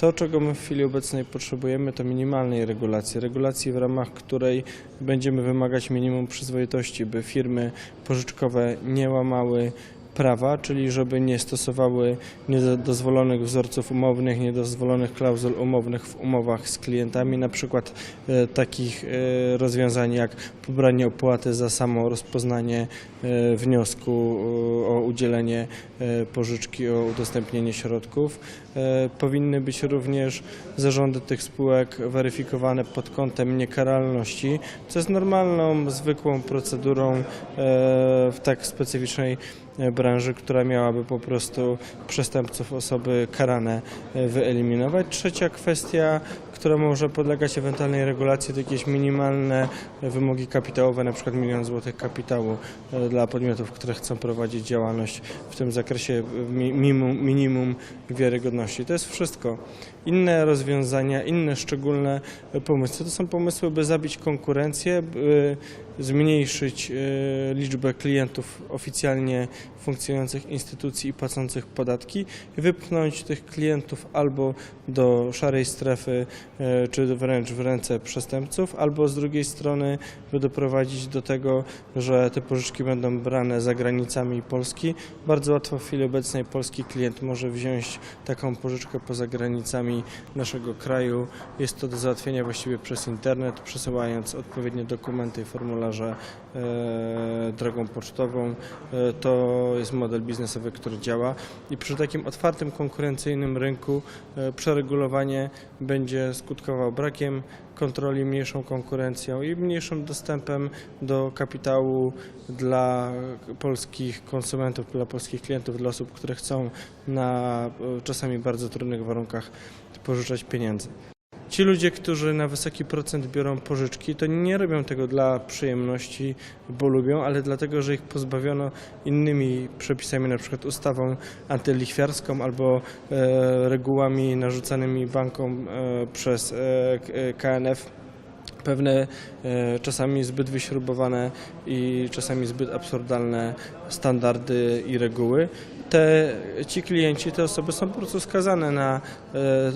To, czego my w chwili obecnej potrzebujemy, to minimalnej regulacji. Regulacji, w ramach której będziemy wymagać minimum przyzwoitości, by firmy pożyczkowe nie łamały prawa, czyli żeby nie stosowały niedozwolonych wzorców umownych, niedozwolonych klauzul umownych w umowach z klientami, na przykład e, takich e, rozwiązań jak pobranie opłaty za samo rozpoznanie e, wniosku o udzielenie pożyczki, o udostępnienie środków. Powinny być również zarządy tych spółek weryfikowane pod kątem niekaralności, co jest normalną, zwykłą procedurą w tak specyficznej branży, która miałaby po prostu przestępców, osoby karane e, wyeliminować. Trzecia kwestia, która może podlegać ewentualnej regulacji, to jakieś minimalne wymogi kapitałowe, na przykład milion złotych kapitału e, dla podmiotów, które chcą prowadzić działalność w tym zakresie mi- minimum, minimum wiarygodności. To jest wszystko. Inne rozwiązania, inne szczególne e, pomysły to są pomysły, by zabić konkurencję, by zmniejszyć e, liczbę klientów oficjalnie funkcjonujących instytucji i płacących podatki wypchnąć tych klientów albo do szarej strefy, e, czy wręcz w ręce przestępców, albo z drugiej strony, doprowadzić do tego, że te pożyczki będą brane za granicami Polski. Bardzo łatwo w chwili obecnej polski klient może wziąć taką pożyczkę poza granicami naszego kraju. Jest to do załatwienia właściwie przez internet, przesyłając odpowiednie dokumenty i formularze e, drogą pocztową. E, to jest model biznesowy, który działa i przy takim otwartym, konkurencyjnym rynku e, przeregulowanie będzie skutkowało brakiem kontroli, mniejszą konkurencją i mniejszym dostępem do kapitału dla polskich konsumentów, dla polskich klientów, dla osób, które chcą na e, czasami bardzo trudnych warunkach pożyczać pieniędzy. Ci ludzie, którzy na wysoki procent biorą pożyczki, to nie robią tego dla przyjemności, bo lubią, ale dlatego, że ich pozbawiono innymi przepisami, na przykład ustawą antylichwiarską albo e, regułami narzucanymi bankom e, przez e, KNF pewne e, czasami zbyt wyśrubowane i czasami zbyt absurdalne standardy i reguły. Te, ci klienci, te osoby są po prostu skazane na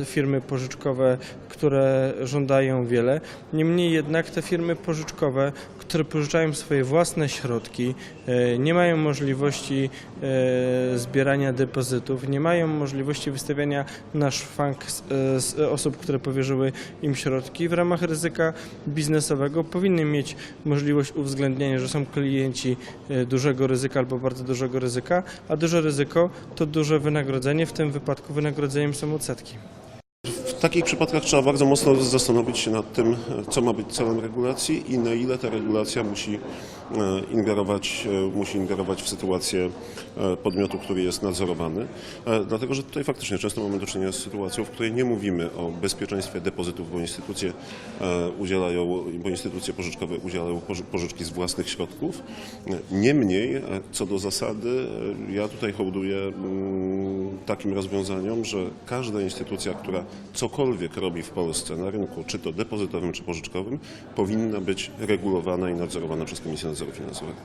e, firmy pożyczkowe, które żądają wiele. Niemniej jednak te firmy pożyczkowe, które pożyczają swoje własne środki, e, nie mają możliwości zbierania depozytów, nie mają możliwości wystawiania na szwank osób, które powierzyły im środki. W ramach ryzyka biznesowego powinny mieć możliwość uwzględnienia, że są klienci e, dużego ryzyka albo bardzo dużego ryzyka, a duże ryzyko to duże wynagrodzenie, w tym wypadku wynagrodzeniem są odsetki. Takich przypadkach trzeba bardzo mocno zastanowić się nad tym, co ma być celem regulacji i na ile ta regulacja musi e, ingerować, e, musi ingerować w sytuację e, podmiotu, który jest nadzorowany. Dlatego, że tutaj faktycznie często mamy do czynienia z sytuacją, w której nie mówimy o bezpieczeństwie depozytów, bo instytucje udzielają, bo instytucje pożyczkowe udzielają poży- pożyczki z własnych środków. Niemniej, co do zasady, ja tutaj hołduję mm, takim rozwiązaniom, że każda instytucja, która cokolwiek robi w Polsce na rynku, czy to depozytowym, czy pożyczkowym, powinna być regulowana i nadzorowana przez Komisję Nadzoru Finansowego.